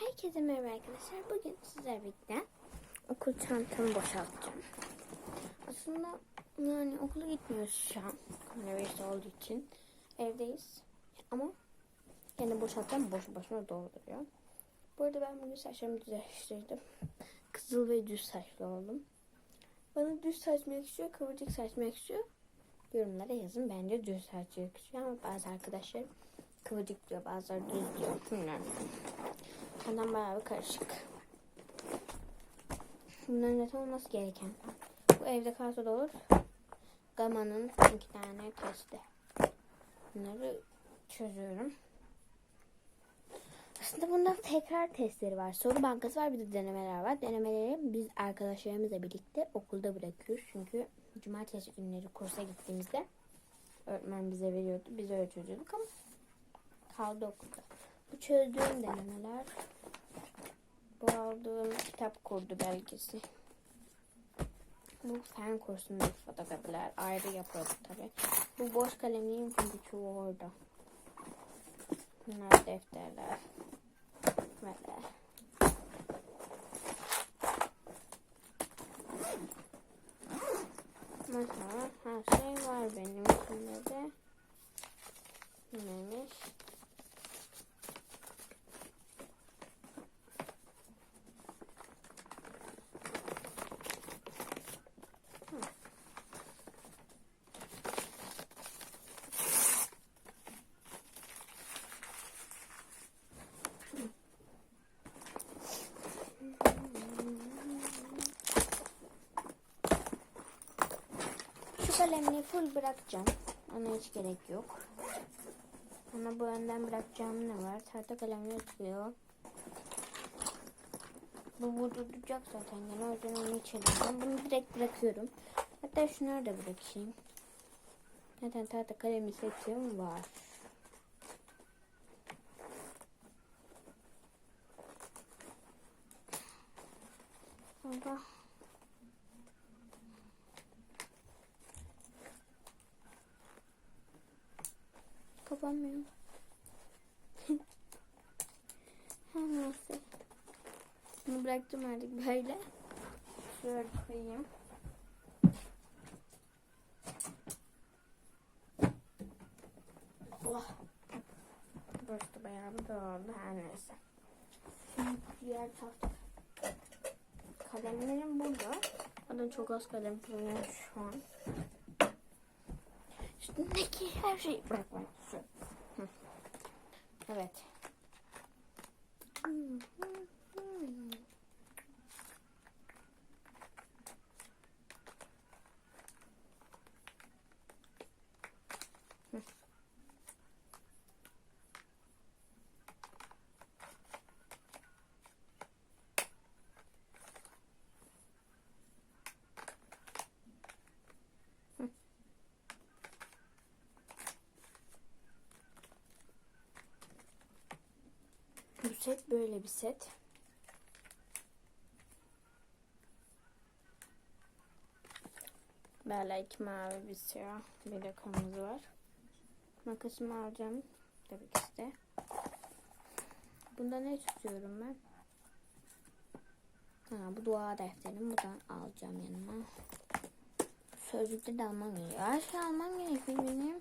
Herkese merhaba arkadaşlar. Bugün sizlerle birlikte okul çantamı boşaltacağım. Aslında yani okula gitmiyoruz şu an. Koronavirüs olduğu için evdeyiz. Ama yine boşaltacağım. Boş boşuna dolduruyor. Bu arada ben bugün saçlarımı düzleştirdim. Kızıl ve düz saçlı oldum. Bana düz saç mı yakışıyor, kıvırcık saç mı yakışıyor? Yorumlara yazın. Bence düz saç yakışıyor ama bazı arkadaşlar kıvırcık diyor, bazıları düz diyor. Bilmiyorum. Ondan bayağı karışık. Bunların net olması gereken. Bu evde kalsa da olur. Gama'nın iki tane testi. Bunları çözüyorum. Aslında bundan tekrar testleri var. Soru bankası var bir de denemeler var. Denemeleri biz arkadaşlarımızla birlikte okulda bırakıyoruz. Çünkü cumartesi günleri kursa gittiğimizde öğretmen bize veriyordu. Biz öyle çözüyorduk ama kaldı okulda. Bu çözdüğüm denemeler bu aldığım kitap kurdu belgesi. Bu fen kursundaki fotoğraflar ayrı yapıyorduk tabi. Bu boş kalemliğin çünkü çoğu orada. Bunlar defterler. Böyle. Mesela her şey var benim içinde de. Neymiş? Şu kalemini full bırakacağım. Ona hiç gerek yok. Ama bu önden bırakacağım ne var? Tahta kalem yatıyor. Bu burada duracak zaten. Yani o yüzden onu hiç. Bunu direkt bırakıyorum. Hatta şunları da bırakayım. Zaten tahta kalemi seçiyorum var. Sonra Kapanmıyor. Her neyse. Bunu bıraktım artık böyle. Şöyle koyayım. Oh. Burası bayağı bir doldu her neyse. Şimdi diğer tahta. Kalemlerim burada. Zaten çok az kalem kullanıyorum şu an. Üstündeki her şeyi bırakmak istiyorum. Hı. Evet. Hı. Bu set böyle bir set. Böyle iki mavi bir siyah bir de kırmızı var. Makasımı alacağım tabii ki de. Bunda ne tutuyorum ben? Ha, bu dua defterim. Buradan alacağım yanıma. Sözlükte de almam gerekiyor. Her şey almam gerekiyor benim.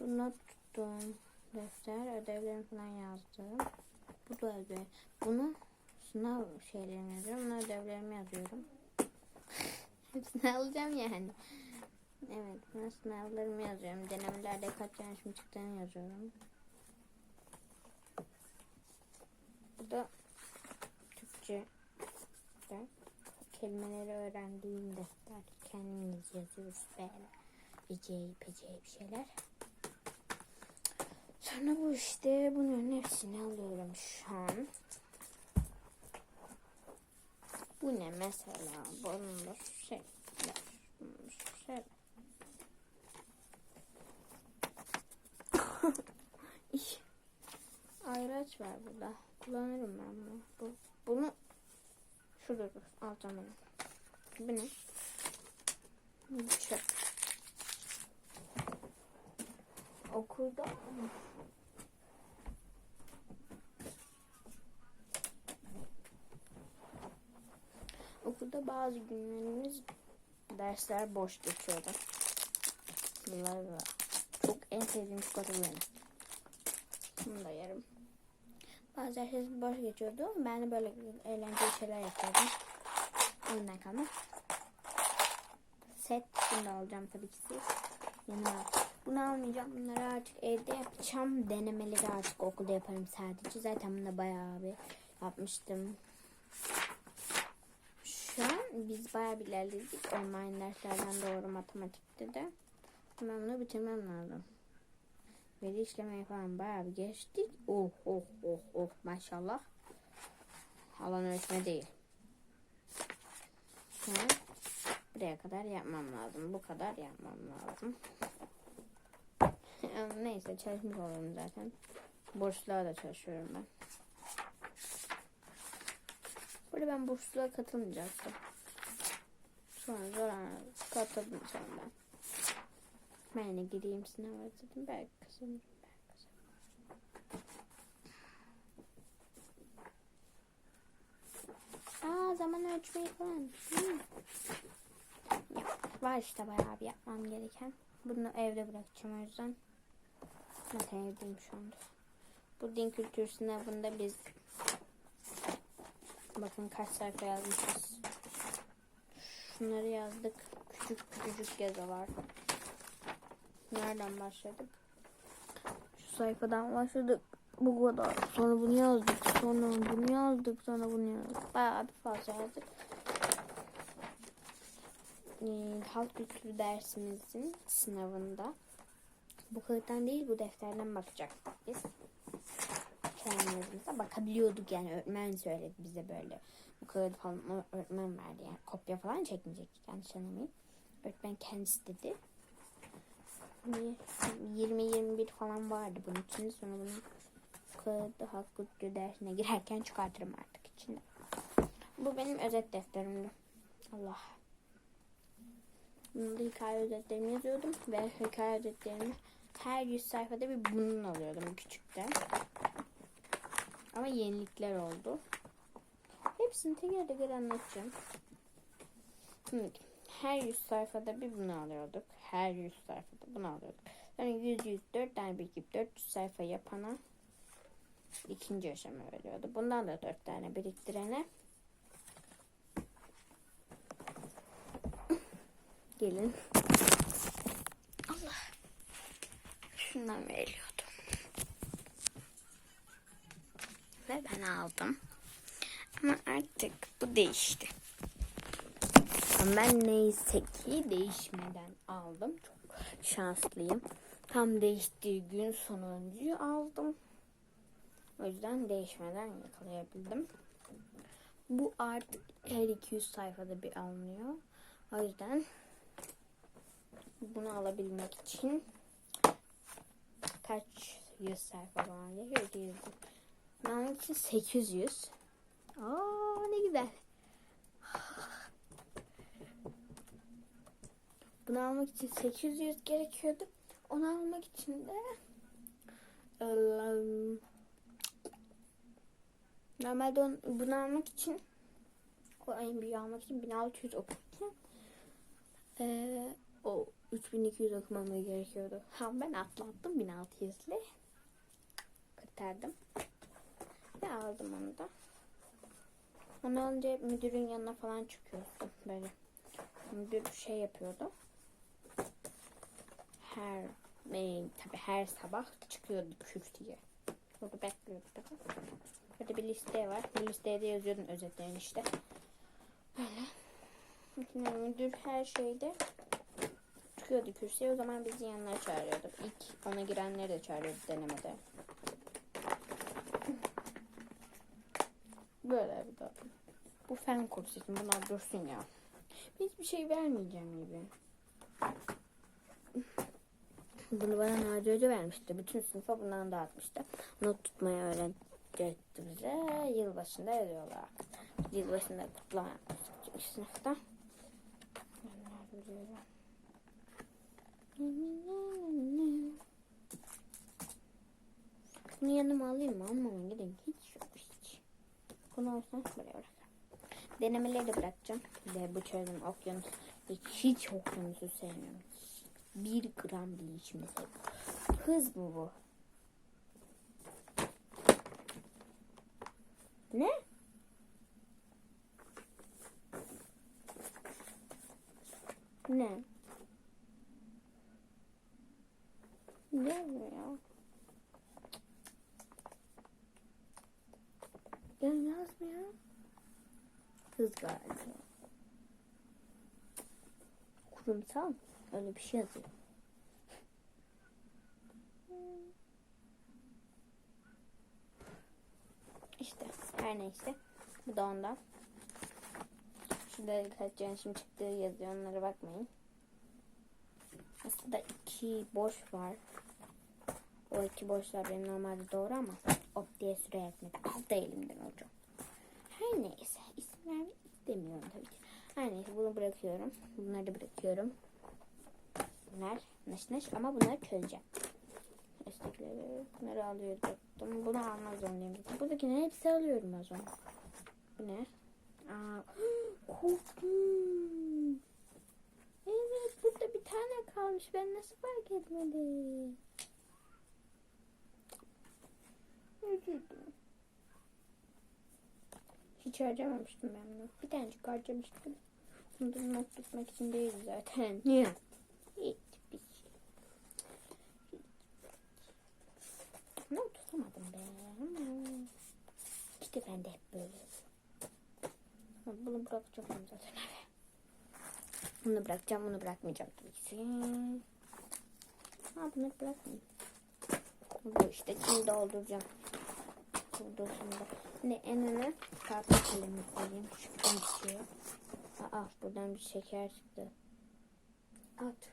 Bu not tuttum defter, ödevlerimi falan yazdım. Bu da ödev. Bunu sınav şeylerimi yazıyorum. Bunu ödevlerimi yazıyorum. Hepsini alacağım yani. Evet, buna sınavlarımı yazıyorum. Denemelerde kaç yanlışım çıktığını yazıyorum. Bu da Türkçe defter. Kelimeleri öğrendiğim defter. Kendimiz yazıyoruz böyle. Eceği, peceği bir şeyler. Sonra bu işte bunların hepsini alıyorum şu an. Bu ne mesela? Bunun da şey. Bunun şey. İş. Ayraç var burada. Kullanırım ben bunu. Bu, bunu şurada dur. Alacağım. Bu ne? Bu çöp. Okulda okulda bazı günlerimiz dersler boş geçiyordu. Bunlar çok en sevdiğim çikolata. Bunu da yerim. Bazı dersler boş geçiyordu. Ben de böyle eğlenceli şeyler yapıyordum. Oyundan kalma. Set da alacağım tabii ki siz. Yanıma. Bunu almayacağım. Bunları artık evde yapacağım. Denemeleri artık okulda yaparım sadece. Zaten bunu da bayağı bir yapmıştım. Biz bayağı bir ilerledik. Online derslerden doğru matematikte de. Ben bunu bitirmem lazım. Veri işlemeye falan bayağı bir geçtik. Oh oh oh oh maşallah. Alan ölçme değil. Yani buraya kadar yapmam lazım. Bu kadar yapmam lazım. Neyse çalışmış olurum zaten. Bursluğa da çalışıyorum ben. Burada ben bursluğa katılmayacaktım. Sonra zor katıldım sonra ben. Ben de gireyim sınava dedim. Belki kazanırım. Belki. Aa zaman ölçmeyi falan. Ya, var işte bayağı bir yapmam gereken. Bunu evde bırakacağım o yüzden. Zaten evdeyim şu anda. Bu din kültür sınavında biz bakın kaç sayfa yazmışız. Şunları yazdık. Küçük küçücük yazılar. Nereden başladık? Şu sayfadan başladık. Bu kadar. Sonra bunu yazdık. Sonra bunu yazdık. Sonra bunu yazdık. Bayağı bir fazla yazdık. Ee, halk kültürü dersimizin sınavında bu kağıttan değil bu defterden bakacaktık biz. Kendimizde bakabiliyorduk yani öğretmen söyledi bize böyle. Bu kağıdı falan öğretmen verdi yani kopya falan çekmeyecektik yanlış anlamayın. Öğretmen kendisi dedi. 20-21 falan vardı bunun için. Sonra bunu kağıdı kültürü dersine girerken çıkartırım artık içinde. Bu benim özet defterimdi. Allah. Bunda hikaye özetlerimi yazıyordum ve hikaye özetlerimi her 100 sayfada bir bunun alıyordum küçükten. Ama yenilikler oldu. Hepsini teker teker anlatacağım. Şimdi her 100 sayfada bir bunu alıyorduk. Her 100 sayfada bunu alıyorduk. Yani 100 100 4 tane birikip 400 sayfa yapana ikinci aşama veriyordu. Bundan da 4 tane biriktirene gelin. Allah. Şundan veriliyordu. Ve ben aldım. Ama artık bu değişti. Ben neyse ki değişmeden aldım. Çok şanslıyım. Tam değiştiği gün sonuncuyu aldım. O yüzden değişmeden yakalayabildim. Bu artık her 200 sayfada bir alınıyor. O yüzden bunu alabilmek için kaç yüz sayfa falan gerekiyor? Almak için 800. Aa ne güzel. Bunu almak için 800 gerekiyordu. Onu almak için de normalde onu, bunu almak için o ayın büyüğü almak için 1600 okurken ee, o 3200 okumam gerekiyordu. Ha ben atlattım 1600 ile kurtardım. Ve aldım onu da. Onu alınca müdürün yanına falan çıkıyorsun böyle. Müdür şey yapıyordu her e, tabi her sabah çıkıyordu küftüye. Burada bekliyorduk. Burada bir liste var. Bu listeye de yazıyordum özetlerini işte. Böyle. Müdür her şeyde çıkıyordu kürsüye. O zaman bizi yanına çağırıyordu. İlk ona girenleri de çağırıyordu denemede. Böyle bir de. Bu fen kursu bunlar dursun ya. Hiçbir şey vermeyeceğim gibi. Bunu bana Naci Hoca vermişti. Bütün sınıfa bundan dağıtmıştı. Not tutmayı öğretti bize. Yılbaşında yazıyorlar. Yılbaşında kutlama sınıfta. Bunu yanıma alayım mı? Almama gideyim. Hiç yok hiç. Bunu olsan buraya. Denemeleri de bırakacağım. Ve bu çölün okyanus. Hiç, okyanusu sevmiyorum. Bir gram bile içimde sevmiyorum. Hız mı bu? Ne? Ne bu ya? Ya yazmıyor. Hız galiba. Kurumsal öyle bir şey yazıyor. İşte her neyse. Bu da ondan. Şurada kaç yanlışım çıktığı yazıyor. Onlara bakmayın. Aslında iki boş var. O iki boşlar benim normalde doğru ama op diye süre yazmak aldı elimden hocam. Her neyse isim vermek istemiyorum tabii ki. Her neyse bunu bırakıyorum. Bunları da bırakıyorum. Bunlar naş naş ama bunları çözeceğim. Üsttekileri bunları alıyorum. Bunu almak zorundayım. Buradakilerin hepsi alıyorum o zaman. Bu ne? Aa, korktum. Evet burada bir tane kalmış. Ben nasıl fark etmedim? Üzüldüm. Hiç harcamamıştım ben bunu. Bir tanecik harcamıştım. Bunu not tutmak için değil zaten. Niye? Hiç bir şey. Not tutamadım be. İşte ben de hep böyle. Bunu bırakacağım zaten eve. Bunu bırakacağım, bunu bırakmayacağım tabii ki. Ha bunu bırakmayayım. Bu işte şimdi dolduracağım. Doldurduğumda. Şimdi en öne tahta kalemi koyayım. Şuradan çıkıyor. Aa buradan bir şeker çıktı. At.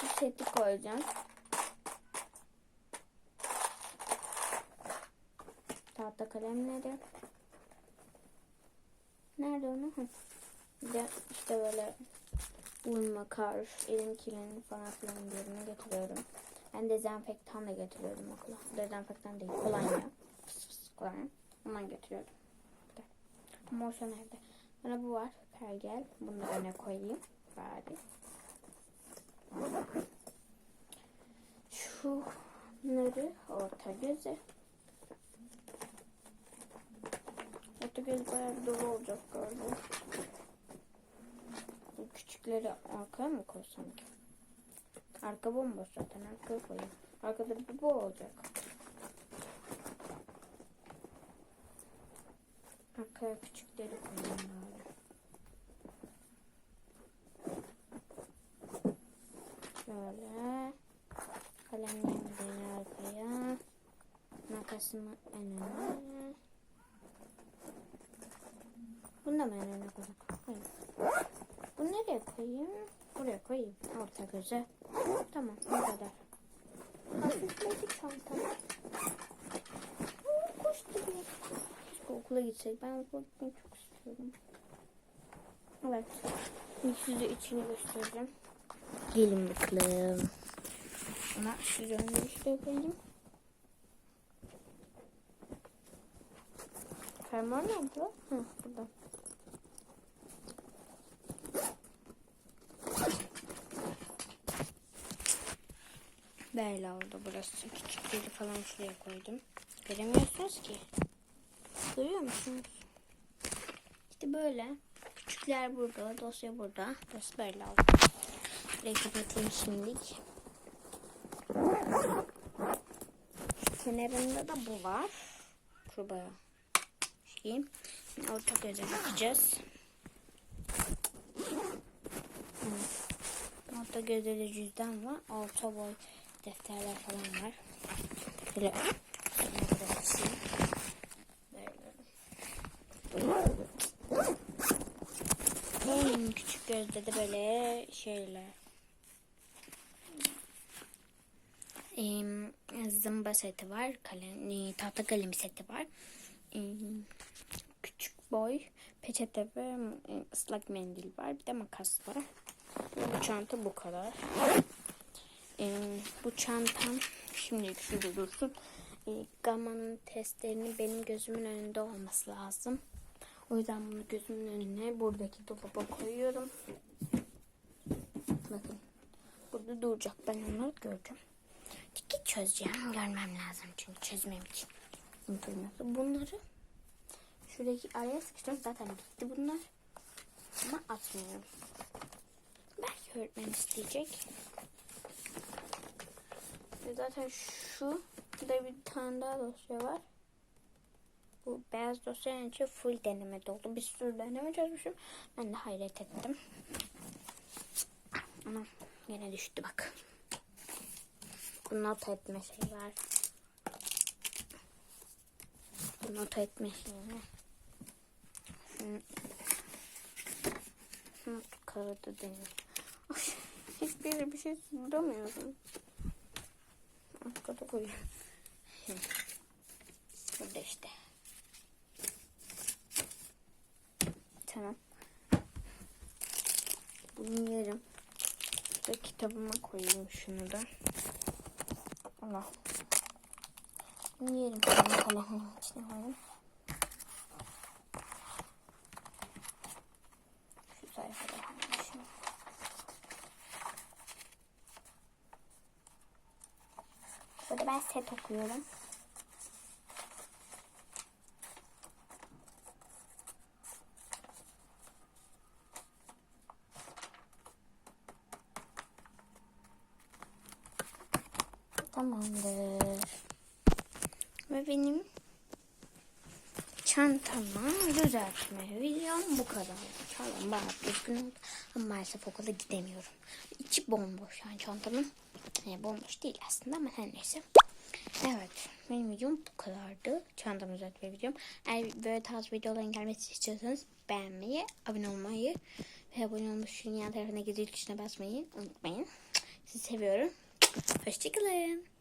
Şu seti koyacağım. Tahta kalem nerede? Onu? Hı. Bir de işte böyle uyuma, kar, elim kirlenir falan filan yerine getiriyorum. Ben dezenfektan da getiriyorum okula. Dezenfektan değil, kolonya. Pıs pıs kolonya. Ondan götürüyorum. Morsa nerede? Bana bu var. Pergel. Bunu da öne koyayım. Bari. Şunları orta göze. Orta göz bayağı bir dolu olacak galiba. Bu küçükleri arkaya mı koysam ki? Arka bomboş zaten arkaya koyayım. Arkada bir bu olacak. Arkaya küçükleri koyayım bari. Şöyle. Kalemlerimi arkaya. Makasımı önüne. Bunu da mı en öne koyayım? Hayır. Bunu nereye koyayım? Buraya koyayım. Orta göze. Tamam bu kadar. Hafifledi çantam. Kuş gibi. Keşke okula gitsek. Ben okula gitmeyi çok istiyorum. Evet. Şimdi size içini göstereceğim. Gelin bakalım. Ama şu önce şuraya koyayım. Fermuar nerede? Hı, burada. Böyle oldu burası. Küçükleri falan şuraya koydum. Göremiyorsunuz ki. Görüyor musunuz? İşte böyle. Küçükler burada. Dosya burada. Burası böyle oldu. Burayı kapatayım şimdilik. Kenarında da bu var. Bayağı şey. Orta göze bakacağız. Orta gözde de cüzdan var. Orta boy defterler falan var. Böyle en küçük gözde de böyle şeyler. Ee, zımba seti var. Kalem, e, tahta kalem seti var. Ee, küçük boy peçete ve ıslak mendil var. Bir de makas var. Bu çanta bu kadar. Ee, bu çantam şimdi şurada dursun. e, gamma'nın testlerinin benim gözümün önünde olması lazım. O yüzden bunu gözümün önüne buradaki dolaba koyuyorum. Bakın. Burada duracak. Ben onları göreceğim. Çünkü çözeceğim. Görmem lazım çünkü çözmem için. Bunları şuradaki araya sıkıştırdım. Zaten bitti bunlar. Ama atmıyorum. Belki öğretmen isteyecek. Zaten şu da bir tane daha dosya var. Bu beyaz dosyanın içi full deneme doldu. Bir sürü deneme çözmüşüm. Ben de hayret ettim. Ama yine düştü bak. Bu not etme şeyi var. Bu not etme şeyi. Şunu, şunu kağıdı deneyim. Hiçbir bir şey bulamıyorum. Arkada koyuyorum. Hı. Burada işte. Tamam. Bunu yerim. Ve kitabıma koyayım şunu da. Allah. Bunu yerim. Kalemimin içine koyayım. Şu sayfada koyayım. Burada ben set okuyorum. Tamamdır. Ve benim çantamı düzeltme videom bu kadar. Çantam bayağı düzgün oldu. Ama maalesef okula gidemiyorum. İçi bomboş yani çantamın. Yani bomboş değil aslında ama her neyse. Evet benim videom bu kadardı. Çantamı düzeltme videom. Eğer böyle tarz videoların gelmesi istiyorsanız beğenmeyi, abone olmayı ve abone olmuş dünya tarafına gizli tuşuna basmayı unutmayın. Sizi seviyorum. Hoşçakalın.